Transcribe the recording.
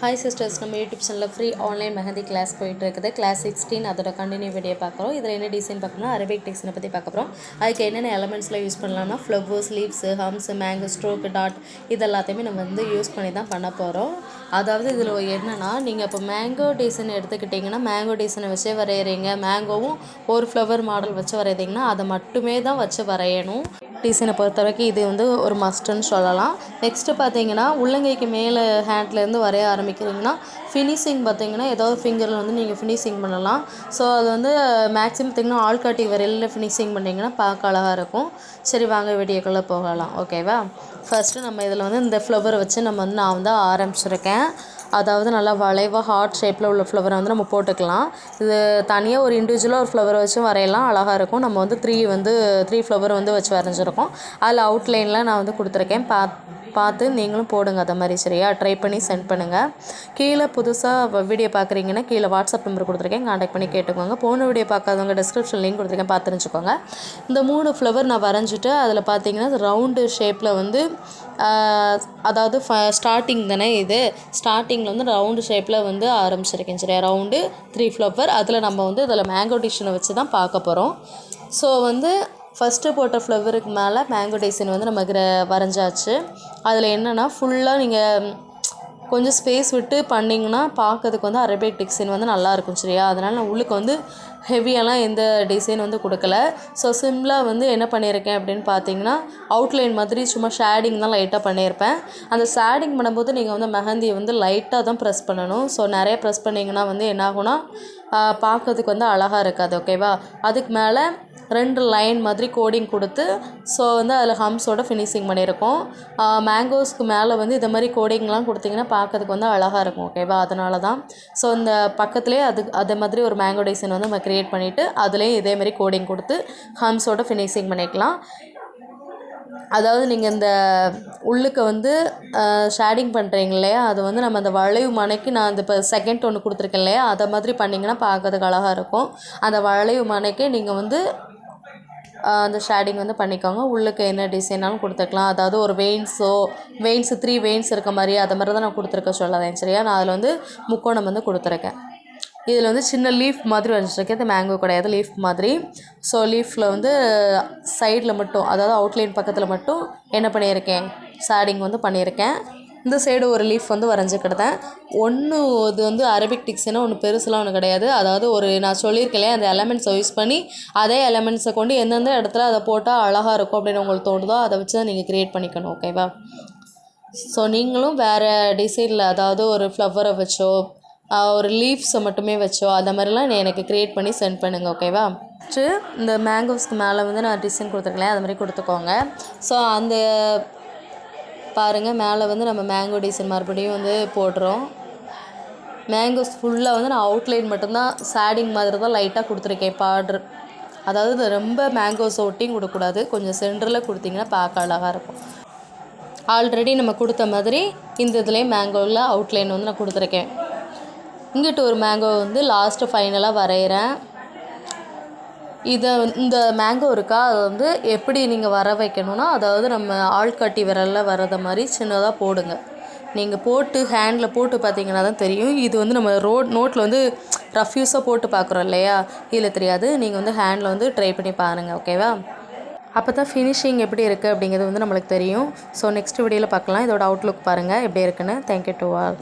Hi sisters நம்ம YouTube சேனலில் free online mehndi class போயிட்டு இருக்குது கிளாஸ் சிக்ஸ்டீன் அதோட கண்டினியூ வீடியோ பார்க்குறோம். இதில் என்ன டிசைன் பார்க்கணும்னா அரபிக் டிசைனை பற்றி பார்க்க போகிறோம் அதுக்கு என்னென்ன எலமெண்ட்ஸ்லாம் யூஸ் பண்ணலாம்னா ஃப்ளவர்ஸ் லீவ்ஸு ஹம்ஸ் மேங்கோ ஸ்ட்ரோக் டாட் இது எல்லாத்தையுமே நம்ம வந்து யூஸ் பண்ணி தான் பண்ண போகிறோம் அதாவது இதில் என்னென்னா நீங்கள் இப்போ மேங்கோ டிசைன் எடுத்துக்கிட்டிங்கன்னா மேங்கோ டிசைனை வச்சே வரைகிறீங்க மேங்கோவும் ஒரு ஃப்ளவர் மாடல் வச்சு வரைகிறீங்கன்னா அதை மட்டுமே தான் வச்சு வரையணும். டிசைனை பொறுத்த வரைக்கும் இது வந்து ஒரு மஸ்ட்டுன்னு சொல்லலாம். நெக்ஸ்ட்டு பார்த்தீங்கன்னா உள்ளங்கைக்கு மேலே ஹேண்ட்லேருந்து வரைய ஆரம்பிக்கிறீங்கன்னா ஃபினிஷிங் பார்த்தீங்கன்னா ஏதாவது ஃபிங்கரில் வந்து நீங்கள் ஃபினிஷிங் பண்ணலாம். ஸோ அது வந்து மேக்ஸிமம் பார்த்தீங்கன்னா ஆள்காட்டி வரையில் ஃபினிஷிங் பண்ணிங்கன்னா பார்க்க அழகாக இருக்கும். சரி வாங்க வீடியோக்குள்ளே போகலாம். ஓகேவா ஃபஸ்ட்டு நம்ம இதில் வந்து இந்த ஃப்ளவரை வச்சு நம்ம வந்து நான் வந்து ஆரம்பிச்சிருக்கேன். அதாவது நல்லா வளைவாக ஹார்ட் ஷேப்பில் உள்ள ஃப்ளவரை வந்து நம்ம போட்டுக்கலாம். இது தனியாக ஒரு இண்டிவிஜுவலாக ஒரு ஃப்ளவரை வச்சு வரையலாம். அழகாக இருக்கும். நம்ம வந்து த்ரீ வந்து த்ரீ ஃப்ளவர் வந்து வச்சு வரைஞ்சிருக்கோம். அதில் அவுட்லைனில் நான் வந்து கொடுத்துருக்கேன். பா பார்த்து நீங்களும் போடுங்க அதை மாதிரி சரியா? ட்ரை பண்ணி சென்ட் பண்ணுங்கள் கீழே புதுசாக வீடியோ பார்க்குறீங்கன்னா கீழே வாட்ஸ்அப் நம்பர் கொடுத்துருக்கேன். காண்டாக்ட் பண்ணி கேட்டுக்கோங்க. போன வீடியோ பார்க்காதவங்க டிஸ்கிரிப்ஷன் லிங்க் கொடுத்துருக்கேன். பார்த்துருச்சுக்கோங்க இந்த மூணு ஃப்ளவர் நான் வரைஞ்சிட்டு அதில் பார்த்தீங்கன்னா ரவுண்டு ஷேப்பில் வந்து அதாவது ஃப ஸ்டார்டிங் தானே இது. ஸ்டார்டிங்கில் வந்து ரவுண்டு ஷேப்பில் வந்து ஆரம்பிச்சிருக்கேன் சரியா? ரவுண்டு த்ரீ ஃப்ளவர் அதில் நம்ம வந்து இதில் மேங்கோ டிஷ்ஷனை வச்சு தான் பார்க்க போகிறோம் ஸோ வந்து ஃபஸ்ட்டு போட்ட ஃப்ளவருக்கு மேலே மேங்கோ டிசைன் வந்து நம்ம வரைஞ்சாச்சு. அதில் என்னென்னா ஃபுல்லாக நீங்கள் கொஞ்சம் ஸ்பேஸ் விட்டு பண்ணிங்கன்னா பார்க்கறதுக்கு வந்து அரபிக் டிசைன் வந்து நல்லாயிருக்கும் சரியா? அதனால் நான் உள்ளுக்கு வந்து ஹெவியெல்லாம் எந்த டிசைன் வந்து கொடுக்கல. ஸோ சிம்பிளாக வந்து என்ன பண்ணியிருக்கேன் அப்படின்னு பார்த்தீங்கன்னா அவுட்லைன் மாதிரி சும்மா ஷேடிங் தான் லைட்டாக பண்ணியிருப்பேன். அந்த ஷேடிங் பண்ணும்போது நீங்கள் வந்து மெஹந்தியை வந்து லைட்டாக தான் ப்ரெஸ் பண்ணணும். ஸோ நிறைய ப்ரெஸ் பண்ணிங்கன்னா வந்து என்னாகும்னா பார்க்கறதுக்கு வந்து அழகாக இருக்காது ஓகேவா? அதுக்கு மேலே ரெண்டு லைன் மாதிரி கோடிங் கொடுத்து ஸோ வந்து அதில் ஹம்ஸோட ஃபினிஷிங் பண்ணியிருக்கோம். மேங்கோஸ்க்கு மேலே வந்து இதை மாதிரி கோடிங்லாம் கொடுத்திங்கன்னா பார்க்கறதுக்கு வந்து அழகாக இருக்கும் ஓகேவா? அதனால தான். ஸோ இந்த பக்கத்துலேயே அது அதே மாதிரி ஒரு மேங்கோ டிசைன் வந்து நம்ம க்ரியேட் பண்ணிவிட்டு அதுலேயும் இதே மாதிரி கோடிங் கொடுத்து ஹம்ஸோட ஃபினிஷிங் பண்ணிக்கலாம். அதாவது நீங்கள் இந்த உள்ளுக்கு வந்து ஷேடிங் பண்ணுறீங்க இல்லையா? அது வந்து நம்ம அந்த வளைவு மனைக்கு நான் அந்த இப்போ செகண்ட் ஒன்று கொடுத்துருக்கேன் இல்லையா? அதை மாதிரி பண்ணிங்கன்னா பார்க்கறதுக்கு அழகாக இருக்கும். அந்த வளைவு மனைக்கு நீங்கள் வந்து அந்த ஷேடிங் வந்து பண்ணிக்கோங்க. உள்ளுக்கு என்ன டிசைனாலும் கொடுத்துக்கலாம். அதாவது ஒரு வெயின்ஸோ வெயின்ஸு த்ரீ வெயின்ஸ் இருக்க மாதிரி அதை மாதிரி தான் நான் கொடுத்துருக்க சொல்லதேன் சரியா? நான் அதில் வந்து முக்கோணம் வந்து கொடுத்துருக்கேன். இதில் வந்து சின்ன லீஃப் மாதிரி வரைஞ்சிருக்கேன் இது மேங்கோ கிடையாது லீஃப் மாதிரி. ஸோ லீஃபில் வந்து சைடில் மட்டும் அதாவது அவுட்லைன் பக்கத்தில் மட்டும் என்ன பண்ணியிருக்கேன்? ஷேடிங் வந்து பண்ணியிருக்கேன். இந்த சைடு ஒரு லீஃப் வந்து வரைஞ்சிக்கிட்டேன். ஒன்று இது வந்து அரபிக் டிக்ஸ்னால் ஒன்று பெருசுலாம் ஒன்று கிடையாது. அதாவது ஒரு நான் சொல்லியிருக்கேன் அந்த எலமெண்ட்ஸை யூஸ் பண்ணி அதே எலமெண்ட்ஸை கொண்டு எந்தெந்த இடத்துல அதை போட்டால் அழகாக இருக்கும் அப்படின்னு உங்களுக்கு தோணுதோ அதை வச்சு தான் நீங்கள் க்ரியேட் பண்ணிக்கணும் ஓகேவா ஸோ நீங்களும் வேறு டிசைனில் அதாவது ஒரு ஃப்ளவரை வச்சோ ஒரு லீவ்ஸை மட்டுமே வச்சோ அந்த மாதிரிலாம் நீ எனக்கு க்ரியேட் பண்ணி சென்ட் பண்ணுங்கள் ஓகேவா ஃபஸ்ட்டு இந்த மேங்கோஸ்க்கு மேலே வந்து நான் டிசைன் கொடுத்துருக்கேன் அது மாதிரி கொடுத்துக்கோங்க. ஸோ அந்த பாருங்கள் மேலே வந்து நம்ம மேங்கோ டிசைன் மறுபடியும் வந்து போடுறோம். மேங்கோஸ் ஃபுல்லாக வந்து நான் அவுட்லைன் மட்டும்தான் சேடிங் மாதிரி தான் லைட்டாக கொடுத்துருக்கேன் பார்டர் அதாவது ரொம்ப மேங்கோஸ் ஒட்டியும் கொடுக்கக்கூடாது கொஞ்சம் சென்டரில் கொடுத்தீங்கன்னா பார்க்க அழகாக இருக்கும். ஆல்ரெடி நம்ம கொடுத்த மாதிரி இந்த இதுலேயும் மேங்கோவில் அவுட்லைன் வந்து நான் கொடுத்துருக்கேன். இங்கிட்டு ஒரு மேங்கோ வந்து லாஸ்ட்டு ஃபைனலாக வரைகிறேன் இதை இந்த மேங்கோ இருக்கா? அதை வந்து எப்படி நீங்கள் வர வைக்கணும்னா அதாவது நம்ம ஆள்காட்டி விரலில் வரத மாதிரி சின்னதாக போடுங்க. நீங்கள் போட்டு ஹேண்டில் போட்டு பார்த்தீங்கன்னா தான் தெரியும். இது வந்து நம்ம ரோட் நோட்டில் வந்து ரஃப்யூஸாக போட்டு பார்க்குறோம் இல்லையா? இதில் தெரியாது. நீங்கள் வந்து ஹேண்டில் வந்து ட்ரை பண்ணி பாருங்கள் ஓகேவா அப்போ தான் ஃபினிஷிங் எப்படி இருக்குது அப்படிங்கிறது வந்து நம்மளுக்கு தெரியும். ஸோ நெக்ஸ்ட் வீடியோவில் பார்க்கலாம் இதோட அவுட்லுக் பாருங்கள் எப்படி இருக்குன்னு. Thank you to all